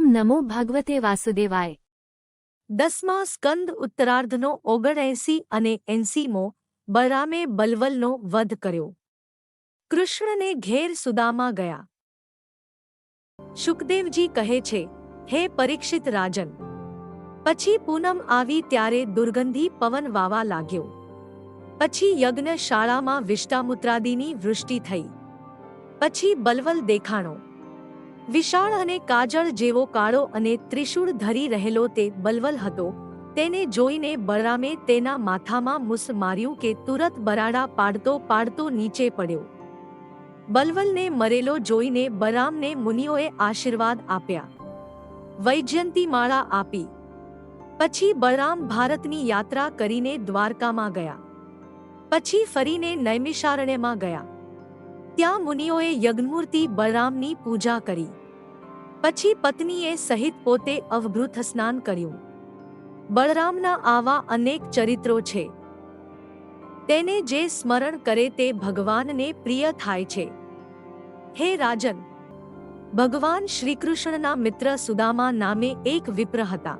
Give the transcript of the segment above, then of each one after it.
નમો ભગવતે વાસુદેવાય. દસમા સ્કંદ ઉત્તરાર્ધનો ઓગણએંસી અને એંસીમો બરામે બલવલનો વધ કર્યો. કૃષ્ણને ઘેર સુદામા ગયા. શુકદેવજી કહે છે, હે પરીક્ષિત રાજન, પછી પૂનમ આવી ત્યારે દુર્ગંધી પવન વાવા લાગ્યો. પછી યજ્ઞશાળામાં વિષ્ટામુત્રાદિની વૃષ્ટિ થઈ. પછી બલવલ દેખાણો વિશાળ અને કાજળ જેવો કાળો અને ત્રિશૂળ ધરી રહેલો તે બલવલ હતો. તેને જોઈને બળરામે તેના માથામાં મુસ માર્યું કે તુરત બરાડા પાડતો પાડતો નીચે પડ્યો. બલવલને મરેલો જોઈને બરામને મુનિઓએ આશીર્વાદ આપ્યા. વૈજયંતી માળા આપી. પછી બળરામ ભારતની યાત્રા કરીને દ્વારકામાં ગયા. પછી ફરીને નૈમિષારણ્યમાં ગયા. ત્યાં મુનિઓએ યજ્ઞમૂર્તિ બળરામની પૂજા કરી. પછી પત્નીએ સહિત પોતે અવભૃત સ્નાન કર્યું. બળરામના આવા અનેક ચરિત્રો છે. તેને જે સ્મરણ કરે તે ભગવાનને પ્રિય થાય છે. હે રાજન, ભગવાન શ્રીકૃષ્ણના મિત્ર સુદામા નામે એક વિપ્ર હતા.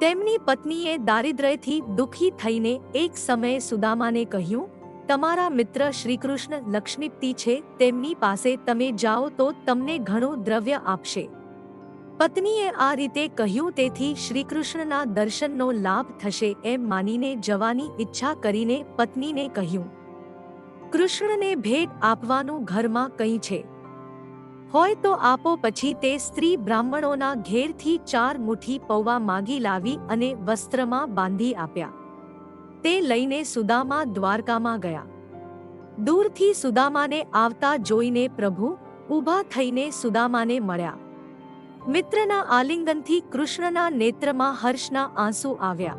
તેમની પત્નીએ દારિદ્ર્યથી દુઃખી થઈને એક સમયે સુદામાને કહ્યું તમારા મિત્ર શ્રીકૃષ્ણ લક્ષ્મીપતિ છે, તેમની પાસે તમે જાઓ તો તમને ઘણું દ્રવ્ય આપશે. પત્નીએ આ રીતે કહ્યું તેથી શ્રીકૃષ્ણના દર્શનનો લાભ થશે એમ માનીને જવાની ઈચ્છા કરીને પત્નીને કહ્યું. કૃષ્ણને ભેટ આપવાનું ઘરમાં કંઈ છે? હોય તો આપો પછી તે સ્ત્રી બ્રાહ્મણોના ઘેરથી ચાર મુઠ્ઠી પૌવા માગી લાવી અને વસ્ત્રમાં બાંધી આપ્યા. તે લઈને સુદામા દ્વારકામાં ગયા. દૂરથી સુદામાને આવતા જોઈને પ્રભુ, ઊભા થઈને સુદામાને મળ્યા. મિત્રના આલિંગનથી કૃષ્ણના નેત્રમાં હર્ષના આંસુ આવ્યા.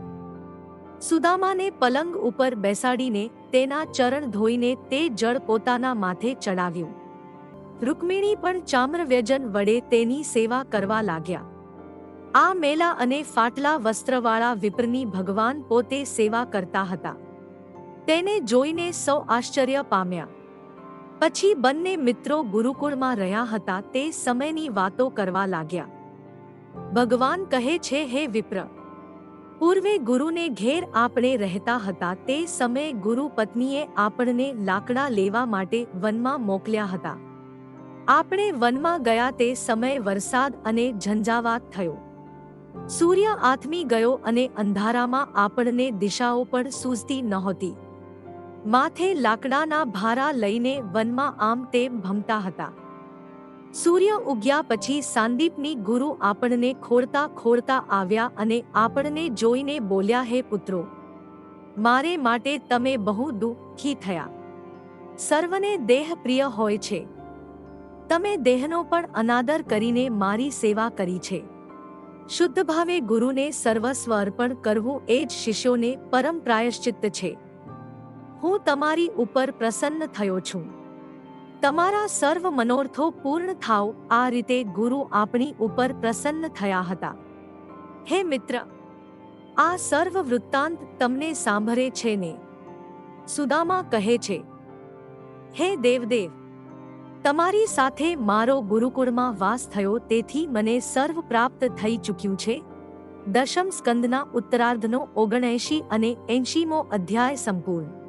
સુદામાને પલંગ ઉપર બેસાડીને તેના ચરણ ધોઈને તે જળ પોતાના માથે ચડાવ્યું. રૂકમિણી પણ ચામ્રવ્યજન વડે તેની સેવા કરવા લાગ્યા. આ મેલા અને ફાટલા વસ્ત્રવાળા વિપ્રની ભગવાન પોતે સેવા કરતા હતા. તેને જોઈને સૌ આશ્ચર્ય પામ્યા. પછી બંને મિત્રો ગુરુકુળમાં રહ્યા હતા તે સમયની વાતો કરવા લાગ્યા. ભગવાન કહે છે, હે વિપ્ર, પૂર્વે ગુરુને ઘેર આપણે રહેતા હતા તે સમયે ગુરુ પત્નીએ આપણને લાકડા લેવા માટે વનમાં મોકલ્યા હતા. આપણે વનમાં ગયા તે સમયે વરસાદ અને ઝંઝાવાત થયો. સૂર્ય આથમી ગયો અને અંધારામાં આપણને દિશાઓ પણ સૂઝતી નહોતી. માથે લાકડાના ભારા લઈને વનમાં આમ તેમ ભમતા હતા. સૂર્ય ઉગ્યા પછી સાંદીપની ગુરુ આપણને ખોળતા ખોળતા આવ્યા અને આપણને જોઈને બોલ્યા, હે પુત્રો, મારે માટે તમે બહુ દુઃખી થયા. સર્વને દેહ પ્રિય હોય છે. તમે દેહનો પણ અનાદર કરીને મારી સેવા કરી છે. શુદ્ધ ભાવે ગુરુને સર્વસ્વ અર્પણ કરવું એ જ શિષ્યોને પરમ પ્રાયશ્ચિત્ત છે. હું તમારી ઉપર પ્રસન્ન થયો છું. તમારા સર્વ મનોર્થો પૂર્ણ થાવ આ રીતે ગુરુ આપણી ઉપર પ્રસન્ન થયા હતા. હે મિત્ર, આ સર્વ વૃત્તાંત તમને સાંભળે છે ને? સુદામા કહે છે, હે દેવદેવ તમારી સાથે મારો ગુરુકુળમાં વાસ થયો તેથી મને સર્વ પ્રાપ્ત થઈ ચૂક્યું છે. દશમ સ્કંદના ઉત્તરાર્ધનો ઓગણએંશી અને એંશીમો અધ્યાય સંપૂર્ણ.